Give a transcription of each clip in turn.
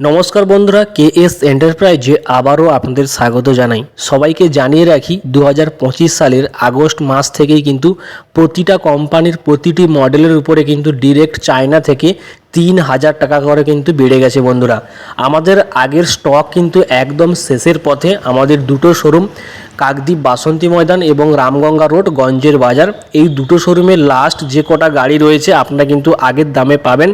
নমস্কার বন্ধুরা K S এন্টারপ্রাইজে আবারও আপনাদের স্বাগত জানাই। সবাইকে জানিয়ে রাখি দু হাজার পঁচিশ সালের আগস্ট মাস থেকেই কিন্তু প্রতিটা কোম্পানির প্রতিটি মডেলের উপরে কিন্তু ডিরেক্ট চায়না থেকে তিন হাজার টাকা করে কিন্তু বেড়ে গেছে বন্ধুরা। আমাদের আগের স্টক কিন্তু একদম শেষের পথে আমাদের দুটো শোরুম কাকদ্বীপ বাসন্তী ময়দান এবং রামগঙ্গা রোড, গঞ্জের বাজার। এই দুটো শোরুমের লাস্ট যে কটা গাড়ি রয়েছে, আপনারা কিন্তু আগের দামে পাবেন।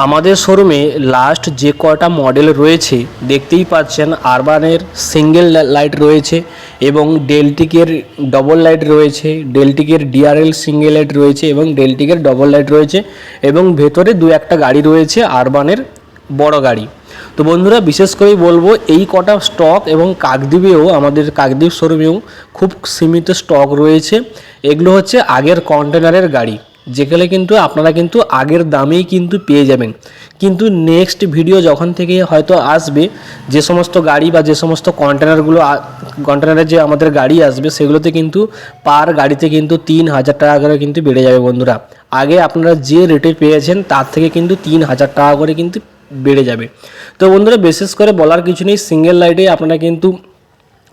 আমাদের শোরুমে লাস্ট যে কটা মডেল রয়েছে, দেখতেই পাচ্ছেন আরবানের সিঙ্গেল লাইট রয়েছে এবং ডেলটিকের ডবল লাইট রয়েছে ডেলটিকের ডিআরএল সিঙ্গেল লাইট রয়েছে এবং ডেলটিকের ডবল লাইট রয়েছে এবং ভেতরে দু একটা গাড়ি রয়েছে আরবানের বড় গাড়ি। তো বন্ধুরা, বিশেষ করে বলব, এই কটা স্টক এবং কাকদ্বীপেও, আমাদের কাকদ্বীপ শোরুমেও খুব সীমিত স্টক রয়েছে। এগুলো হচ্ছে আগের কন্টেনারের গাড়ি। যেখানে কিন্তু আপনারা কিন্তু আগের দামেই কিন্তু পেয়ে যাবেন। কিন্তু নেক্সট ভিডিও যখন থেকে হয়তো আসবে, যে সমস্ত গাড়ি বা যে সমস্ত কন্টেনারগুলো কন্টেনারের যে আমাদের গাড়ি আসবে, সেগুলোতে কিন্তু পার গাড়িতে কিন্তু তিন হাজার টাকা করে কিন্তু বেড়ে যাবে বন্ধুরা। আগে আপনারা যে রেটে পেয়েছেন, তার থেকে কিন্তু তিন হাজার টাকা করে কিন্তু বেড়ে যাবে। তো বন্ধুরা, বিশেষ করে বলার কিছু নেই সিঙ্গেল লাইটে আপনারা কিন্তু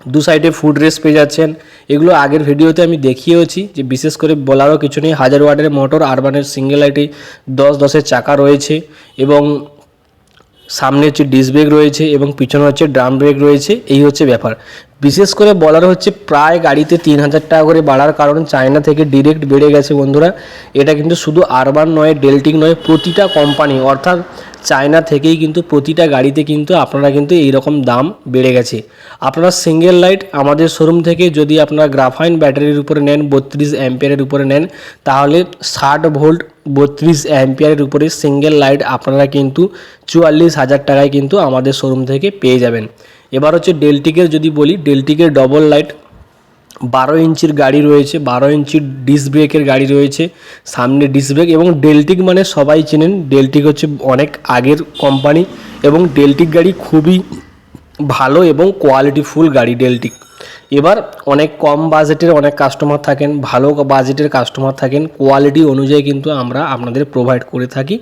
দু সাইডে ফুড রেস পেয়ে যাচ্ছেন এগুলো আগের ভিডিওতে আমি দেখিয়েওছি যে বিশেষ করে বলারও কিছু নেই। হাজার ওয়াটের মোটর আরবানের সিঙ্গেল লাইটে দশ দশের চাকা রয়েছে এবং সামনে হচ্ছে ডিস্ক ব্রেক রয়েছে এবং পিছনে হচ্ছে ড্রাম ব্রেক রয়েছে। এই হচ্ছে ব্যাপার। বিশেষ করে বলার হচ্ছে প্রায় গাড়িতে তিন হাজার টাকা করে বাড়ার কারণ চায়না থেকে ডিরেক্ট বেড়ে গেছে বন্ধুরা। এটা কিন্তু শুধু আরবান নয় ডেল্টিক নয়, প্রতিটা কোম্পানি অর্থাৎ চায়না থেকেই কিন্তু প্রতিটা গাড়িতে কিন্তু আপনারা কিন্তু এই রকম দাম বেড়ে গেছে। আপনারা সিঙ্গেল লাইট আমাদের শোরুম থেকে যদি আপনারা গ্রাফাইন ব্যাটারির উপরে নেন, বত্রিশ অ্যাম্পিয়ারের উপরে নেন, তাহলে ষাট ভোল্ট বত্রিশ অ্যাম্পিয়ারের উপরে সিঙ্গেল লাইট আপনারা কিন্তু চুয়াল্লিশ হাজার টাকায় কিন্তু আমাদের শোরুম থেকে পেয়ে যাবেন। এবার হচ্ছে ডেলটিকের যদি বলি ডেলটিকের ডবল লাইট বারো ইঞ্চির গাড়ি রয়েছে, বারো ইঞ্চির ডিস্ক ব্রেকের গাড়ি রয়েছে, সামনে ডিস্ক ব্রেক এবং ডেলটিক মানে সবাই চেনেন। ডেলটিক হচ্ছে অনেক আগের কোম্পানি এবং ডেলটিক গাড়ি খুবই ভালো এবং কোয়ালিটিফুল গাড়ি ডেলটিক এবার অনেক কম বাজেটের অনেক কাস্টমার থাকেন, ভালো বাজেটের কাস্টমার থাকেন কোয়ালিটি অনুযায়ী কিন্তু আমরা আপনাদের প্রোভাইড করে থাকি।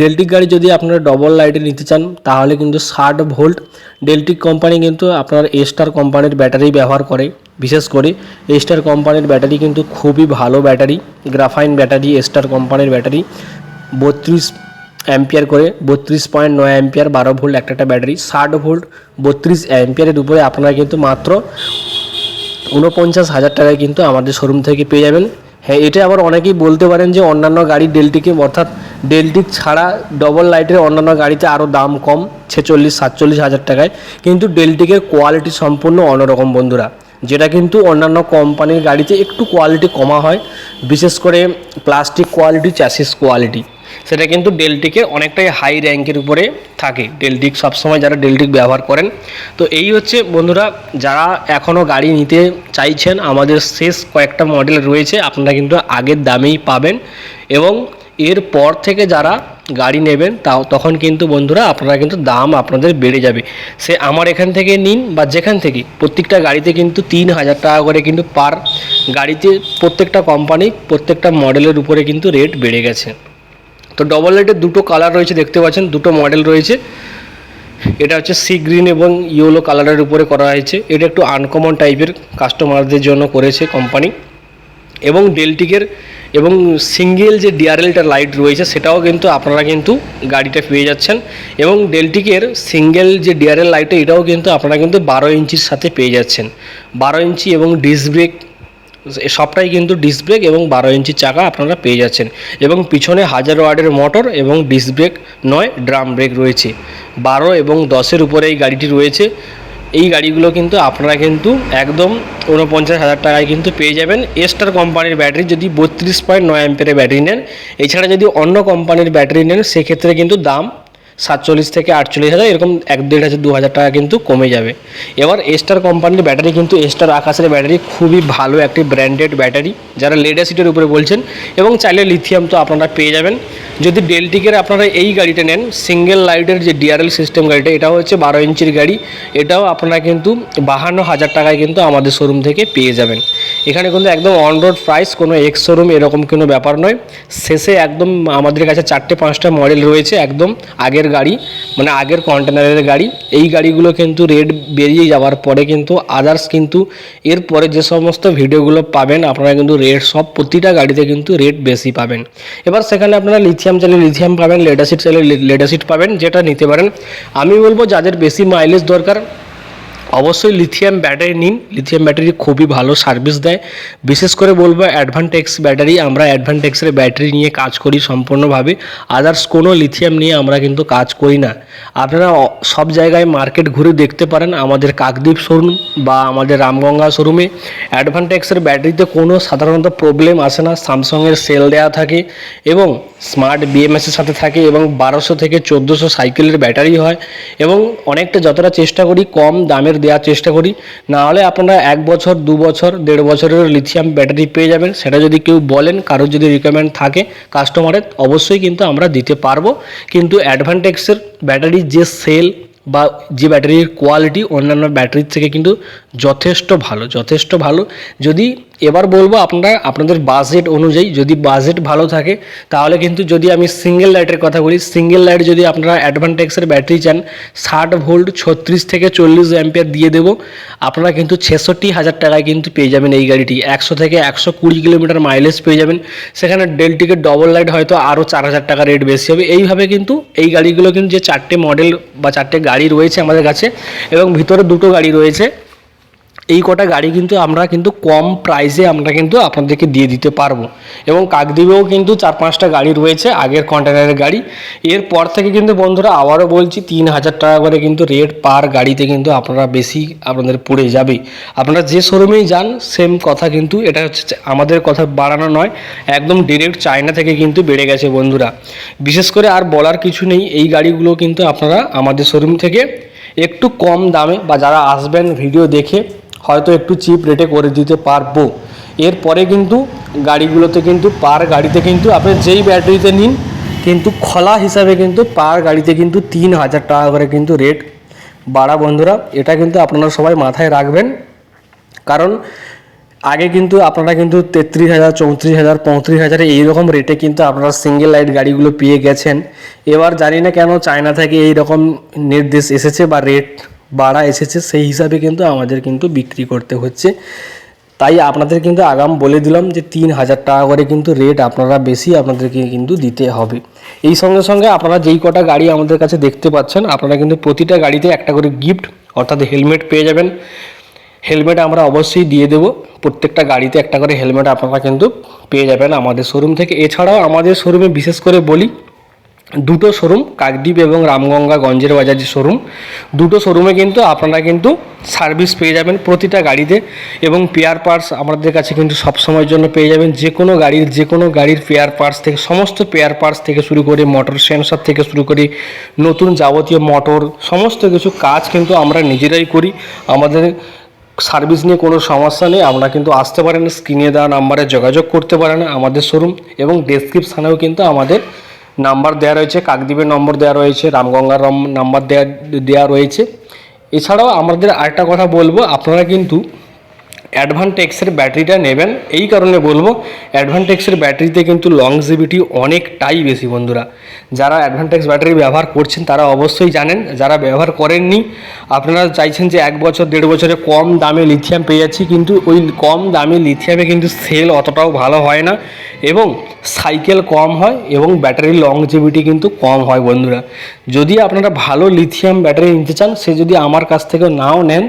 ডেলটিক গাড়ি যদি আপনারা ডবল লাইটে নিতে চান, তাহলে কিন্তু ষাট ভোল্ট ডেলটিক কোম্পানি কিন্তু আপনার এস্টার কোম্পানির ব্যাটারি ব্যবহার করে। বিশেষ করে এস্টার কোম্পানির ব্যাটারি কিন্তু খুবই ভালো ব্যাটারি, গ্রাফাইন ব্যাটারি এস্টার কোম্পানির ব্যাটারি, বত্রিশ অ্যাম্পিয়ার করে বত্রিশ পয়েন্ট নয় অ্যাম্পিয়ার বারো ভোল্ট একটা একটা ব্যাটারি, ষাট ভোল্ট বত্রিশ অ্যাম্পিয়ারের উপরে আপনারা কিন্তু মাত্র উনপঞ্চাশ হাজার টাকায় কিন্তু আমাদের শোরুম থেকে পেয়ে যাবেন। হ্যাঁ এটা আবার অনেকেই বলতে পারেন যে অন্যান্য গাড়ি ডেলটিকে অর্থাৎ ডেলটিক ছাড়া ডবল লাইটের অন্যান্য গাড়িতে আরও দাম কম, ছেচল্লিশ, সাতচল্লিশ হাজার টাকায়। কিন্তু ডেলটিকের কোয়ালিটি সম্পূর্ণ অন্যরকম বন্ধুরা। যেটা কিন্তু অন্যান্য কোম্পানির গাড়িতে একটু কোয়ালিটি কমা হয়, বিশেষ করে প্লাস্টিক কোয়ালিটি চ্যাসিস কোয়ালিটি সেটা কিন্তু ডেলটিকের অনেকটাই হাই র্যাঙ্কের উপরে থাকে। ডেলটিক সবসময় যারা ডেলটিক ব্যবহার করেন। তো এই হচ্ছে বন্ধুরা, যারা এখনও গাড়ি নিতে চাইছেন, আমাদের শেষ কয়েকটা মডেল রয়েছে, আপনারা কিন্তু আগের দামেই পাবেন। এবং এর পর থেকে যারা গাড়ি নেবেন, তাও তখন কিন্তু বন্ধুরা আপনারা কিন্তু দাম আপনাদের বেড়ে যাবে। সে আমার এখান থেকে নিন বা যেখান থেকে, প্রত্যেকটা গাড়িতে কিন্তু তিন হাজার টাকা করে কিন্তু পার গাড়িতে প্রত্যেকটা কোম্পানি প্রত্যেকটা মডেলের উপরে কিন্তু রেট বেড়ে গেছে। তো ডবল লাইটের দুটো কালার রয়েছে, দেখতে পাচ্ছেন, দুটো মডেল রয়েছে। এটা হচ্ছে সি গ্রিন এবং ইয়েলো কালারের উপরে করা হয়েছে। এটা একটু আনকমন টাইপের কাস্টমারদের জন্য করেছে কোম্পানি এবং ডেলটিকের এবং সিঙ্গেল যে ডিআরএলটা লাইট রয়েছে, সেটাও কিন্তু আপনারা কিন্তু গাড়িটা পেয়ে যাচ্ছেন এবং ডেলটিকের সিঙ্গেল যে ডিআরএল লাইটটা এটাও কিন্তু আপনারা কিন্তু বারো ইঞ্চির সাথে পেয়ে যাচ্ছেন। বারো ইঞ্চি এবং ডিস্ক ব্রেক সবটাই কিন্তু ডিস্ক ব্রেক এবং বারো ইঞ্চি চাকা আপনারা পেয়ে যাচ্ছেন। এবং পিছনে হাজার ওয়ার্ডের মোটর এবং ডিস্ক ব্রেক নয় ড্রাম ব্রেক রয়েছে। বারো এবং দশের উপরে এই গাড়িটি রয়েছে। এই গাড়িগুলো কিন্তু আপনারা কিন্তু একদম উনপঞ্চাশ হাজার টাকায় কিন্তু পেয়ে যাবেন। এস্টার কোম্পানির ব্যাটারি যদি বত্রিশ পয়েন্ট নয় অ্যাম্পের ব্যাটারি নেন, এছাড়া যদি অন্য কোম্পানির ব্যাটারি নেন, সেক্ষেত্রে কিন্তু দাম সাতচল্লিশ থেকে আটচল্লিশ হাজার, এরকম এক দেড় হাজার, দু হাজার টাকা কিন্তু কমে যাবে। এবার এস্টার কোম্পানির ব্যাটারি কিন্তু এস্টার আকাশের ব্যাটারি খুবই ভালো একটি ব্র্যান্ডেড ব্যাটারি যারা লেডা সিটের উপরে বলছেন, এবং চাইলে লিথিয়াম তো আপনারা পেয়ে যাবেন। যদি ডেলটিকের আপনারা এই গাড়িটা নেন সিঙ্গেল লাইটের যে ডিআরএল সিস্টেম গাড়িটা, এটাও হচ্ছে বারো ইঞ্চির গাড়ি, এটাও আপনারা কিন্তু বাহান্ন হাজার টাকায় কিন্তু আমাদের শোরুম থেকে পেয়ে যাবেন। এখানে কিন্তু একদম অন রোড প্রাইস কোনো এক্স শোরুম এরকম কোনো ব্যাপার নয়। শেষে একদম আমাদের কাছে চারটে পাঁচটা মডেল রয়েছে, একদম আগের গাড়ি মানে আগের কন্টেনারের গাড়ি, এই গাড়িগুলো কিন্তু রেট বেরিয়ে যাওয়ার পরে কিন্তু আদার্স কিন্তু এরপরে যে সমস্ত ভিডিওগুলো পাবেন, আপনারা কিন্তু রেট সব প্রতিটা গাড়িতে কিন্তু রেট বেশি পাবেন। এবার সেখানে আপনারা লিথিয়াম চাইলে লিথিয়াম পাবেন লেডাসিট চাইলে লেডাসিট পাবেন, যেটা নিতে পারেন। আমি বলব যাদের বেশি মাইলেজ দরকার অবশ্যই লিথিয়াম ব্যাটারি নিন। লিথিয়াম ব্যাটারি খুবই ভালো সার্ভিস দেয়। বিশেষ করে বলব অ্যাডভান্টেক্স ব্যাটারি আমরা অ্যাডভান্টেক্সের ব্যাটারি নিয়ে কাজ করি সম্পূর্ণভাবে। আদার্স কোনো লিথিয়াম নিয়ে আমরা কিন্তু কাজ করি না। আপনারা সব জায়গায় মার্কেট ঘুরে দেখতে পারেন আমাদের কাকদ্বীপ শোরুম বা আমাদের রামগঙ্গা শোরুমে অ্যাডভান্টেক্সের ব্যাটারিতে কোনো সাধারণত প্রবলেম আসে না। স্যামসংয়ের সেল দেওয়া থাকে এবং স্মার্ট বিএমএসের সাথে থাকে এবং বারোশো থেকে চোদ্দোশো সাইকেলের ব্যাটারি হয়। এবং অনেকটা যতটা চেষ্টা করি কম দামের দেওয়ার চেষ্টা করি। না হলে আপনারা এক বছর, দু বছর, দেড় বছরের লিথিয়াম ব্যাটারি পেয়ে যাবেন। সেটা যদি কেউ বলেন, কারোর যদি রিকোয়ারমেন্ট থাকে কাস্টমারের অবশ্যই কিন্তু আমরা দিতে পারব। কিন্তু অ্যাডভান্টেক্সের ব্যাটারির যে সেল বা যে ব্যাটারির কোয়ালিটি অন্যান্য ব্যাটারির থেকে কিন্তু যথেষ্ট ভালো যথেষ্ট ভালো। যদি এবার বলব আপনারা, আপনাদের বাজেট অনুযায়ী যদি বাজেট ভালো থাকে, তাহলে কিন্তু যদি আমি সিঙ্গেল লাইটের কথা বলি সিঙ্গেল লাইট যদি আপনারা অ্যাডভান্টেক্সের ব্যাটারি চান, ষাট ভোল্ট ছত্রিশ থেকে চল্লিশ অ্যাম্পিয়ার দিয়ে দেবো। আপনারা কিন্তু ছেষট্টি হাজার টাকায় কিন্তু পেয়ে যাবেন এই গাড়িটি। একশো থেকে একশো কুড়ি কিলোমিটার মাইলেজ পেয়ে যাবেন। সেখানে ডেলটিকের ডবল লাইট হয়তো আরও চার হাজার টাকা রেট বেশি হবে। এইভাবে কিন্তু এই গাড়িগুলো কিন্তু যে চারটে মডেল বা চারটে গাড়ি রয়েছে আমাদের কাছে, এবং ভিতরে দুটো গাড়ি রয়েছে। এই কটা গাড়ি কিন্তু আমরা কিন্তু কম প্রাইসে আমরা কিন্তু আপনাদেরকে দিয়ে দিতে পারব। এবং কাকদ্বীপেও কিন্তু চার পাঁচটা গাড়ি রয়েছে, আগের কন্টেনারের গাড়ি। এরপর থেকে কিন্তু বন্ধুরা আবারও বলছি, তিন হাজার টাকা করে কিন্তু রেট পার গাড়িতে কিন্তু আপনারা বেশি আপনাদের পড়ে যাবে। আপনারা যে শোরুমেই যান সেম কথা কিন্তু এটা হচ্ছে আমাদের কথা বাড়ানো নয়, একদম ডিরেক্ট চায়না থেকে কিন্তু বেড়ে গেছে বন্ধুরা। বিশেষ করে আর বলার কিছু নেই, এই গাড়িগুলো কিন্তু আপনারা আমাদের শোরুম থেকে একটু কম দামে বা যারা আসবেন ভিডিও দেখে হয়তো একটু চিপ রেটে করে দিতে পারব। এরপরে কিন্তু গাড়িগুলোতে কিন্তু পার গাড়িতে কিন্তু আপনি যেই ব্যাটারিতে নিন, কিন্তু খোলা হিসাবে কিন্তু পার গাড়িতে কিন্তু তিন হাজার টাকা করে কিন্তু রেট বাড়া বন্ধুরা, এটা কিন্তু আপনারা সবাই মাথায় রাখবেন। কারণ আগে কিন্তু আপনারা কিন্তু তেত্রিশ হাজার, চৌত্রিশ হাজার, পঁয়ত্রিশ হাজার এইরকম রেটে কিন্তু আপনারা সিঙ্গেল লাইট গাড়িগুলো পেয়ে গেছেন। এবার জানি না কেন চায়না থেকে এই রকম নির্দেশ এসেছে বা রেট বাড়া এসেছে, সেই হিসাবে কিন্তু আমাদের কিন্তু বিক্রি করতে হচ্ছে। তাই আপনাদের কিন্তু আগাম বলে দিলাম যে তিন হাজার টাকা করে কিন্তু রেট আপনারা বেশি আপনাদেরকে কিন্তু দিতে হবে। এই সঙ্গে সঙ্গে আপনারা যেই কটা গাড়ি আমাদের কাছে দেখতে পাচ্ছেন, আপনারা কিন্তু প্রতিটা গাড়িতে একটা করে গিফট অর্থাৎ হেলমেট পেয়ে যাবেন। হেলমেট আমরা অবশ্যই দিয়ে দেবো। প্রত্যেকটা গাড়িতে একটা করে হেলমেট আপনারা কিন্তু পেয়ে যাবেন আমাদের শোরুম থেকে। এছাড়াও আমাদের শোরুমে বিশেষ করে বলি দুটো শোরুম কাকদ্বীপ এবং রামগঙ্গা গঞ্জের বাজার যে শোরুম দুটো শোরুমে কিন্তু আপনারা কিন্তু সার্ভিস পেয়ে যাবেন প্রতিটা গাড়িতে এবং পেয়ার পার্টস আমাদের কাছে কিন্তু সব সময়ের জন্য পেয়ে যাবেন। যে কোনো গাড়ির, যে কোনো গাড়ির পেয়ার পার্টস থেকে, সমস্ত পেয়ার পার্টস থেকে শুরু করে মোটর সেন্সর থেকে শুরু করে নতুন যাবতীয় মোটর সমস্ত কিছু কাজ কিন্তু আমরা নিজেরাই করি। আমাদের সার্ভিস নিয়ে কোনো সমস্যা নেই। আমরা কিন্তু আসতে পারেন স্ক্রিনে দেওয়া নাম্বারে যোগাযোগ করতে পারেন আমাদের শোরুম এবং ডেসক্রিপশানেও কিন্তু আমাদের নাম্বার দেওয়া রয়েছে, কাকদ্বীপের নম্বর দেওয়া রয়েছে, রামগঙ্গার রম- নাম্বার দেওয়া দেওয়া রয়েছে। এছাড়াও আমাদের আরেকটা কথা বলব, আপনারা কিন্তু অ্যাডভান্টেক্সের ব্যাটারিটা নেবেন। এই কারণে বলব, অ্যাডভান্টেক্সের ব্যাটারিতে কিন্তু লংজিভিটি অনেকটাই বেশি বন্ধুরা। যারা অ্যাডভান্টেক্স ব্যাটারি ব্যবহার করছেন, তারা অবশ্যই জানেন। যারা ব্যবহার করেননি, আপনারা চাইছেন যে এক বছর, দেড় বছরে কম দামে লিথিয়াম পেয়ে যাচ্ছি, কিন্তু ওই কম দামে লিথিয়ামে কিন্তু সেল অতটাও ভালো হয় না এবং সাইকেল কম হয় এবং ব্যাটারির লংজিভিটি কিন্তু কম হয় বন্ধুরা। যদি আপনারা ভালো লিথিয়াম ব্যাটারি নিতে চান, সে যদি আমার কাছ থেকে নাও নেন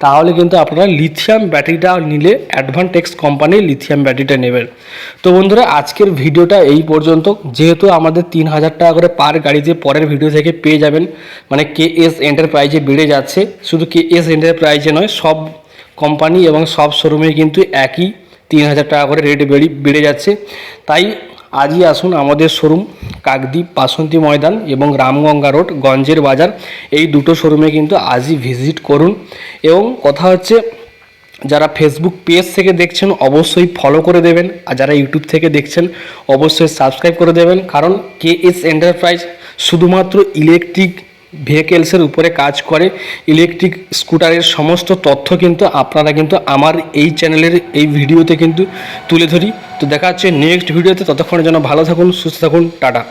তাহলে কিন্তু আপনারা লিথিয়াম ব্যাটারিটা নিলে অ্যাডভান্টেক্স কোম্পানির লিথিয়াম ব্যাটারিটা নেবেন। তো বন্ধুরা, আজকের ভিডিওটা এই পর্যন্ত। যেহেতু আমাদের তিন হাজার টাকা করে পার গাড়ি গাড়িতে পরের ভিডিও থেকে পেয়ে যাবেন মানে কে এস এন্টারপ্রাইজে বেড়ে যাচ্ছে। শুধু কে এস এন্টারপ্রাইজে নয়, সব কোম্পানি এবং সব শোরুমে কিন্তু একই তিন হাজার টাকা করে রেট বেড়ে বেড়ে যাচ্ছে। তাই আজই আসুন আমাদের শোরুম, কাকদ্বীপ বাসন্তী ময়দান এবং রামগঙ্গা রোড, গঞ্জের বাজার। এই দুটো শোরুমে কিন্তু আজই ভিজিট করুন। এবং কথা হচ্ছে, যারা ফেসবুক পেজ থেকে দেখছেন, অবশ্যই ফলো করে দেবেন। আর যারা ইউটিউব থেকে দেখছেন, অবশ্যই সাবস্ক্রাইব করে দেবেন। কারণ কে এস এন্টারপ্রাইজ শুধুমাত্র ইলেকট্রিক ভেহিকেলসের উপরে কাজ করে ইলেকট্রিক স্কুটারের সমস্ত তথ্য কিন্তু আপনারা কিন্তু আমার এই চ্যানেলের এই ভিডিওতে কিন্তু তুলে ধরি। তো দেখা হচ্ছে নেক্সট ভিডিওতে ততক্ষণের জন্য ভালো থাকুন, সুস্থ থাকুন, টাটা।